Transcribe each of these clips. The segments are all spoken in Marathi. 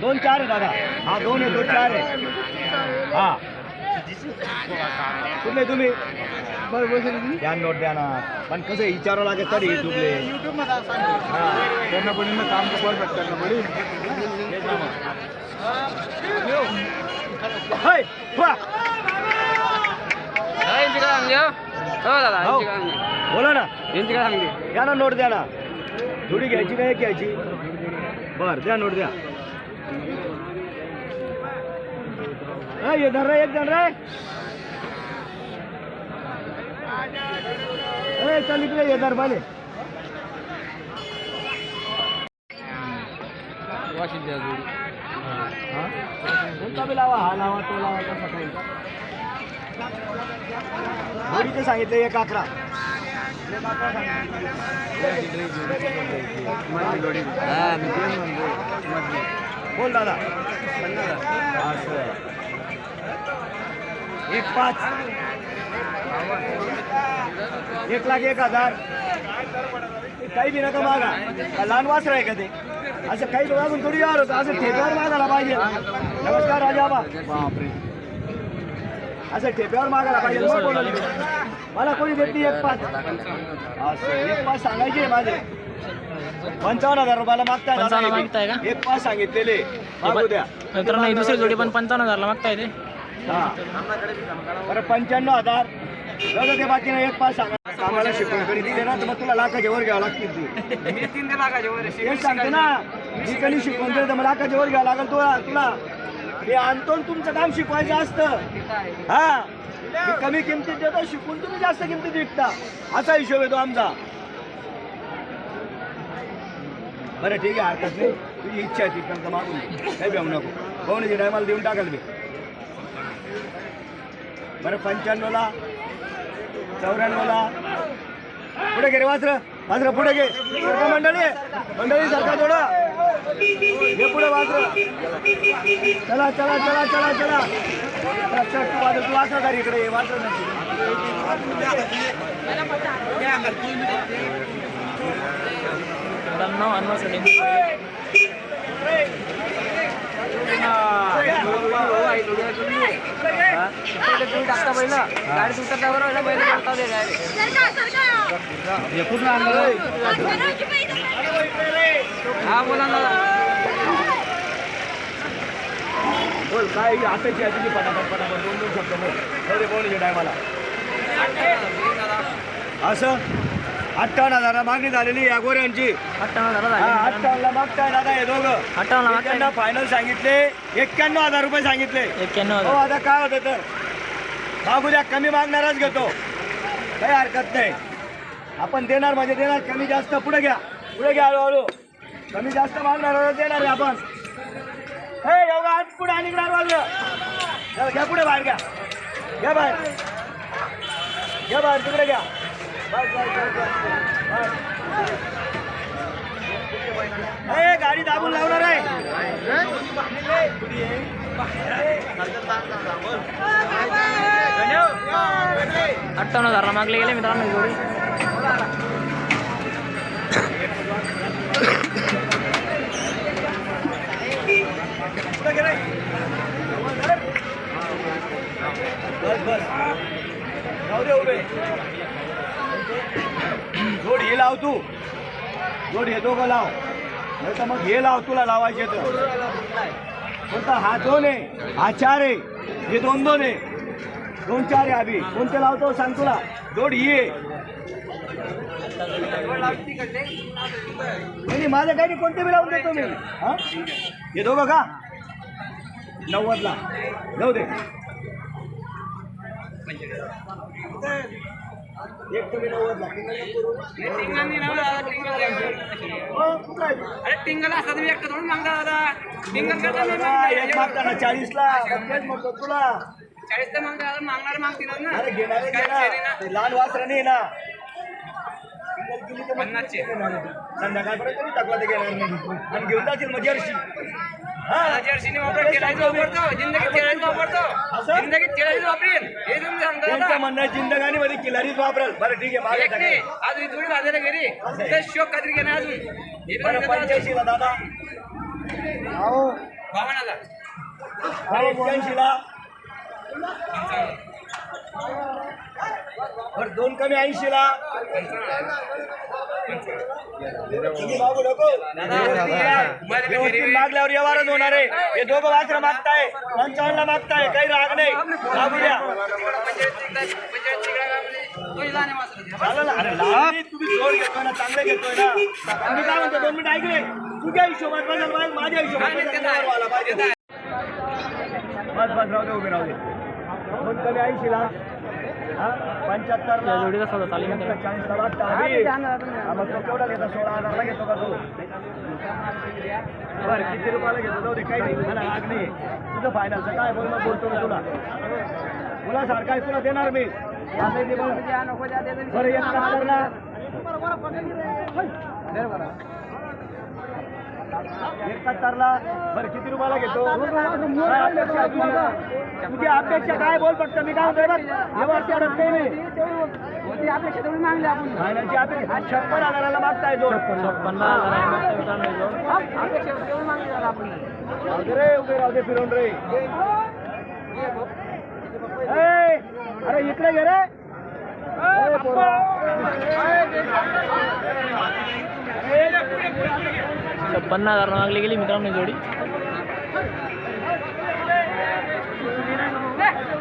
दोन चार आहे दादा. हा दोन आहे दोन चार आहे. हा. कुठले तुम्ही? द्या नोट द्या ना. पण कसं विचारावं लागेल तरी युट्यूबले हा. करना पड़ी ना काम परफेक्ट हो हो. हो. बोला ना. यांची काय सांगली द्या ना नोट द्या ना. थोडी घ्यायची का एक घ्यायची? बर द्या नोट द्या ये धर रे एक जण रे ए चल इकडे ये धर बाले वाशिंद द्या जोडी. हा? कोणता बी लावा हा लावा तो लावा कसा काही सांगितलं एक अकरा बोल दादा. एक पाच. एक लाख एक हजार. काही बी नका मागा. लहान वासर आहे का ते? असं काही मागून थोडी यार होतं. असं ठेप्यावर मागायला पाहिजे. नमस्कार राजा बापरे असं ठेप्यावर मागायला पाहिजे. पाहिजे. मला कोणी देत नाही एक पाच. असं एक पाच सांगायचे माझे. पंचावन्न हजार रुपयाला मागताय पंचावन्न हे. मागताय का? एक पाच सांगितलेले. मागू द्या. मित्रांनो ही दुसरी जोडी पण पंचावन्न हजारला मागताय ते. हा. बरं पंच्याण्णव हजार. ते बाकीनं एक पाच सांगा. आम्हाला शिकवण कधी दिले ना तर मग तुला लाखाच्या वर घ्यावं लागतील तू. ते. तेच सांगते ना मी कधी शिकवण दिलं तर मला लाखाच्या वर घ्यावं लागेल तुला. तुला हे आणतो आणि तुमचं काम शिकवायचं असतं. हा. मी कमी किमतीत देतो शिकून तुम्ही जास्त किमतीत विकता. असा हिशोब येतो आमचा. बरं ठीक आहे हरकत नाही तुझी इच्छा आहे तिथपर्यंत मागून काही भेऊ नको. कोण टायमाला देऊन टाकाल मी बरं पंच्याण्णवला चौऱ्याण्णवला. पुढे घे रे वासर. वासर पुढे घे. मंडळी मंडळी सरकार थोडं घे पुढे वासर चला चला चला चला चला. तू वासर तू इकडे पहिले तुम्ही टाकता पहिलं गाडी उतरल्यावर पहिलं बैल करता ते direct. कुठून आणलं हा बोला ना. बोल काय आहे तुझी पटापट पटापट दोन दोन शब्द बोल. बोल टायमाला असं? अठ्ठावन्न हजार मागणी झालेली या गोऱ्यांची. अठ्ठावन्न हजारला हा मागताय दादा हे दोघं. त्यांना फायनल सांगितले एक्क्याण्णव हजार रुपये सांगितले. एक्क्याण्णव हो आता काय होतं तर? मागू द्या कमी मागणारच घेतो. काही हरकत नाही. आपण देणार म्हणजे देणार कमी जास्त पुढे घ्या. पुढे घ्या हळूहळू. कमी जास्त मागणार देणार आहे आपण. हे एवढा आज पुढे आणि इकडे वाजलं घ्या पुढे बाहेर घ्या. घ्या बाहेर. घ्या बाहेर तिकडे घ्या. ए, गाडी दाबून लावणार आहे. अठ्ठावन्न हजारला मागले गेले मित्रांनो जोडी. बस बस जाऊ दे उभे जोड? हे लाव तू जोड हे दोघं लाव नाही तर मग हे लाव तुला लावायचे तर कोणता हा दोन आहे. हा चार आहे हे दोन दोन आहे. दोन चार आहे अभि कोणते लावतो सांग तुला जोड ही आहे माझं काही नाही कोणते बी लावून देतो मी हा. हे दोघं का? नव्वदला. जाऊ दे. एक तुम्ही नव्वदला. हो? अरे टिंगल असता तुम्ही एकटं थोडून मागता दादा. टिंगल करता मी एक मागताना चाळीसला. तेच म्हणतो तुला. चाळीस तर मागता मागणारे मागतील ना. अरे घेणारे. ते लहान वासरं नाही ना. पन्नासचे. संध्याकाळपर्यंत टाकला ते घेणार नाही. आणि घेऊन जातील मग जर्सी वापर वापरतो जिंदगीत खेळायचं वापरतो. असं? जिंदगीत खेळायचं वापरेल हे तुम्ही सांगता त्यांचं दादा म्हणणं आहे, जिंदगानी मध्ये किल्लारीच वापरल. बरं ठीक आहे एक नाही थोडी बाजारा घरी. असं आहे. ते शोक काहीतरी घेणार अजून. हे बरं एक्क्याऐंशीला बरं दोन कमी ऐंशीला. मागल्यावर व्यवहारच होणार आहे हे दोघं वासर मागताय पंचावन्नला मागताय काही राग नाही मागू द्या तुम्ही जोड घेतोय ना चांगलं घेतोय ना मी काय म्हणतो दोन मिनिट ऐकले तुझ्या हिशोबात बदल माझ्या हिशोबात बस बस राहू दे उभे राहू दे. कमी ऐंशी हा पंच्याहत्तर जोडीचा सौदा चालू आहे मित्रांनो. चाळीसला वाटतं. आधी हा, मग तो केवढा घेतो? सोळा हजारला घेतो का तू? बरं किती रुपयाला घेतो? जाऊ दे काही नाही. मला राग नाही. तुझं फायनलचं काय बोल मग बोलतो मी तुला? तुला सारखा आहे तुला देणार मी. आता ते बघ. बरं एकाहत्तरला बरं किती रुपयाला घेतो? तुझी? अपेक्षा काय बोल फक्त? मी काय छप्पन हजाराला मागताय जोड. हे रे उभे राहू दे रे. ए, अरे इकडे घे रे. छप्पन्न हजार मागली गेली मित्रांनो जोडी काढून घे फोटो, काढून घे. बरं,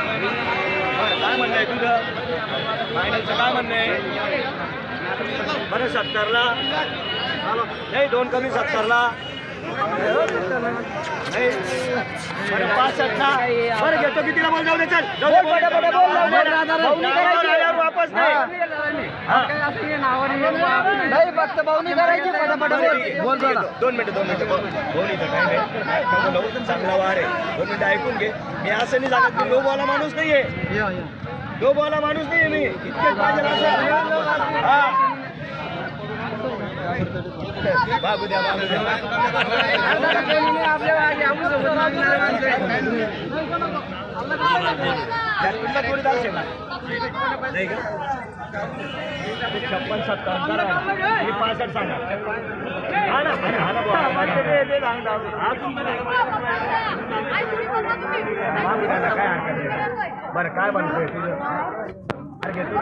काय म्हणणं आहे तुझं फायनलचं काय म्हणणं आहे बरं सत्तरला नाही दोन कमी सत्तरला नाही बरं पासष्टला बरं घेतो कितीला बोल जाऊ दे चल जाऊ दे, बोल, बोल, बोल, बोल. नावावर आल्यावर वापस नाही नाही फक्त भावनी करायची पटापट बोल. दोन मिनिटं दोन मिनिटं बोल. काय नाही. चांगला वार आहे. दोन मिनिटं ऐकून घे. मी असं नाही सांगत मी लोबवाला माणूस नाहीये. लोबवाला माणूस नाहीये मी. इतकेच पाहिजे असं हा. बाबू द्या बाबू द्या. छप्पन सत्तर पासष्ट सांगा हा ना हा ना, काय हरकत नाही बरं काय म्हणतोय तुझं अरे घेतो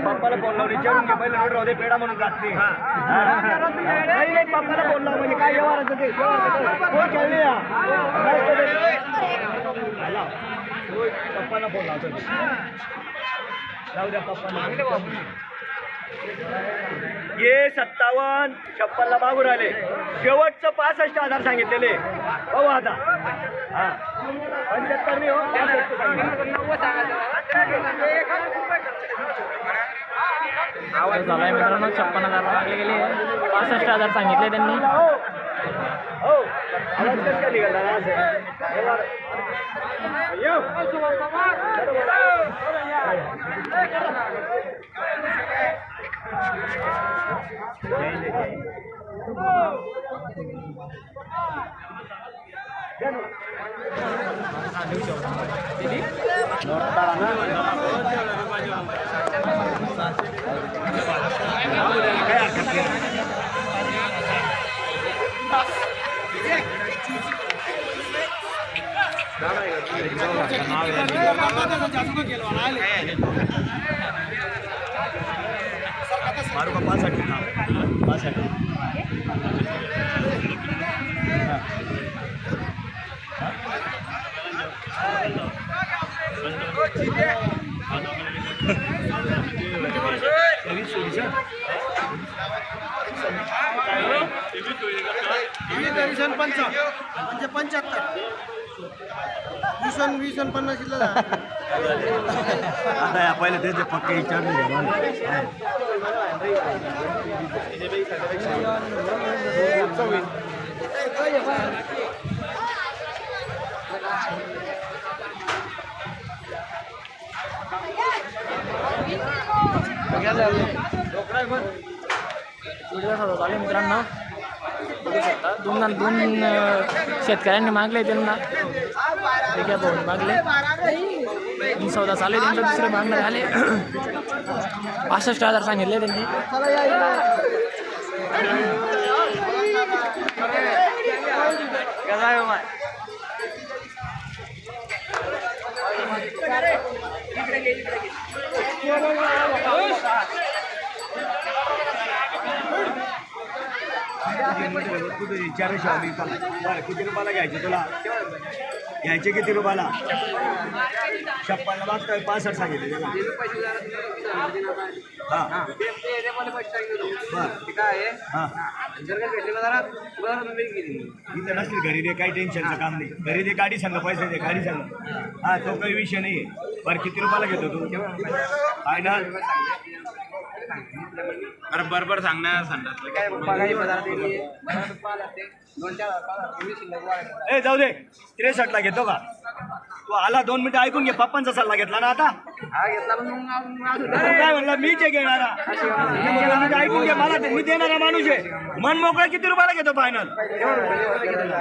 पप्पाला बोललो विचारून घे पहिले रोड राहू पेडा म्हणून जात नाही. नाही पप्पाला बोललो म्हणजे काय व्यवहाराचं ते कोण खेळले होय, पप्पाला फोन लावतो मी. जाऊ द्या पप्पाला ये सत्तावन्न छप्पनला मागून आले शेवटचं पासष्ट हजार सांगितलेले. हो आता. हा. पंच्याहत्तर हो. सांगितले. आवाज झालाय मित्रांनो छप्पन्न हजार मागले गेले. पासष्ट हजार सांगितले त्यांनी. हो. हो. आवाज कसं निघाला? असं व्यवहार- यो. काय मारू का पासष्ट हा, पासष्ट म्हणजे पंच्याहत्तर. वीस वीस पन्नास इथलं आता या पहिले त्याचे पक्के विचारले झाले मित्रांनो बघू शकता दोन दोन शेतकऱ्यांनी मागले त्यांना. मागले. ही चौदा चालू आहे त्यांचा दुसरे भांडणं झाले. पासष्ट हजार सांगितले त्यांनी. तुझं विचारायची आम्ही किती रुपयाला घ्यायचे तुला? घ्यायचे किती रुपयाला? छप्पनला मागतोय पासष्ट सांगितले त्याला हा. बरं. इथं नसतील घरी दे काही टेन्शनचं काम नाही. घरी दे गाडी सांगा पैसे दे गाडी सांगा. हा तो काही विषय नाही आहे बरं किती रुपयाला घेतो तू? फायनल अरे बरोबर सांगणार सांगणार. ए जाऊ दे. त्रेसष्टला घेतो का? तू आला दोन मिनिटं ऐकून घे. पप्पांचा सल्ला घेतला ना आता. तू काय म्हणला? मी जे घेणारा. ऐकून घे. मला ते- मी देणारा माणूस आहे. मन मोकळा किती रुपयाला घेतो फायनल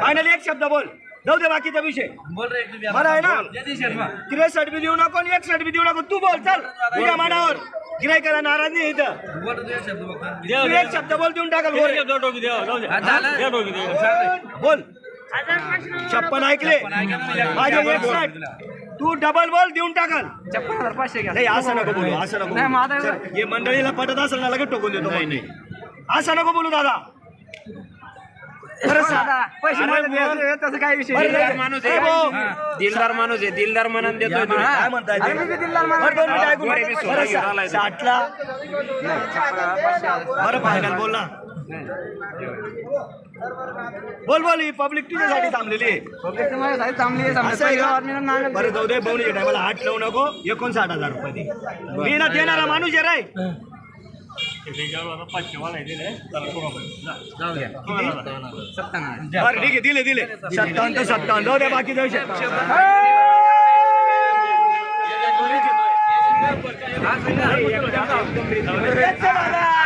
फायनल एक शब्द बोल. जाऊ दे बाकीचा विषय. बरं आहे ना? त्रेसष्ट बी देऊ नको आणि एकसष्ट बी देऊ नको. तू बोल चल. तुझ्या मनावर. गिरायकाला नाराज नाही इथं. तू एक शब्द बोल देऊन टाकल बोल. छप्पन ऐकले. माझे एकसष्ट तू डबल बोल देऊन टाकल. छप्पन हजार पाचशे घ्या. नाही असं नको बोलू असं नको नाही, बोलू. चल, हे मंडळीला पटत असेल ना लगेच टोकून देतो. नाही. असं नको बोलू दादा. खरंच सांग. पैसे मला तसं विषय नाही. माणूस आहे. दिलदार माणूस आहे दिलदार मनात देतोय तुम्ही काय म्हणताय ते? अरे मी बी दिलदार माणूस बरं, दोन मिनिटं ऐकून बरं, घे. मी बरं, सोडा घेऊन सा- आलाय. साठला बरं फायनल बोल ना बोल बोल ही पब्लिक तुझ्यासाठी थांबलेली आहे पब्लिक तर माझ्यासाठी थांबली आहे, समजा. असं आहे पहिल्या का? बातमीला नांगरते. बरं जाऊ दे बवणीच्या टायमाला आठ लावू नको एकोणसाठ हजार रुपये दे. मी ना देणारा माणूस आहे रे बरं ठीक आहे दिले दिले सत्तावन्न तर सत्तावन्न जाऊ द्या बाकी जाऊ रेट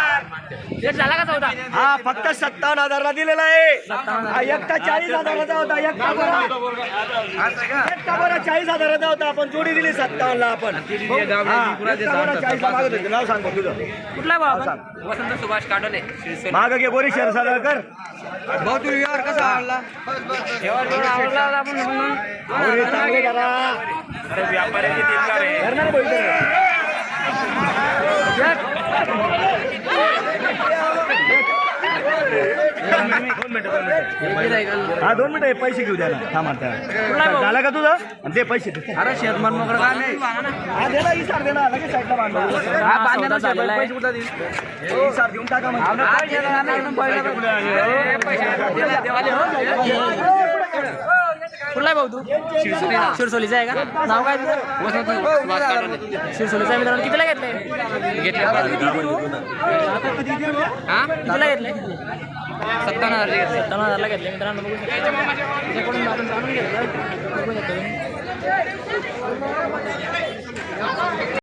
झाला का चौदा हा फक्त सत्तावन्न हजारला दिलेला आहे. हा एकटा चाळीस हजाराचा होता एकटा बरा. एकटा बरा चाळीस हजाराचा होता आपण जोडी दिली सत्तावन्न ला आपण. हा, एकटा बरा 40 ला मागत होते नाव सांग बघ तुझं. कुठला भाऊ आपण? वसंत सुभाष काटोले माग घे गोरी शेअर सगळं कर भाऊ तुला व्यवहार कसा आवडला? आवडला आपण म्हणून. व्यापाऱ्याची दिलदार आहे करणार भाऊ इथं. दोन मिनिटं दोन मिनिटं हा दोन मिनिटं हे पैसे घेऊ द्या ना थांब आता झाला का तुझं आणि ते पैसे दे. अरे शेत मन मोकळं नाही हा दे ना इसार दे ना लगेच साईडला बांधू हा, बांधण्याला सौदा झालेला आहे. पैसे कुठं देईल? हे इसार देऊन टाका म्हणजे हा, पैसे देवाले, हो. कुठला भाऊ तू? शिरसोलीचा आहे का? नाव काय तुझं शिरसोलीचा आहे मित्रांनो. कितीला घेतलंय? हा? कितीला घेतलंय? सत्तावन्न हजार घेतले सत्तावन्न हजारला घेतले मित्रांनो बघू शकता. आपण जाणून घेतलं.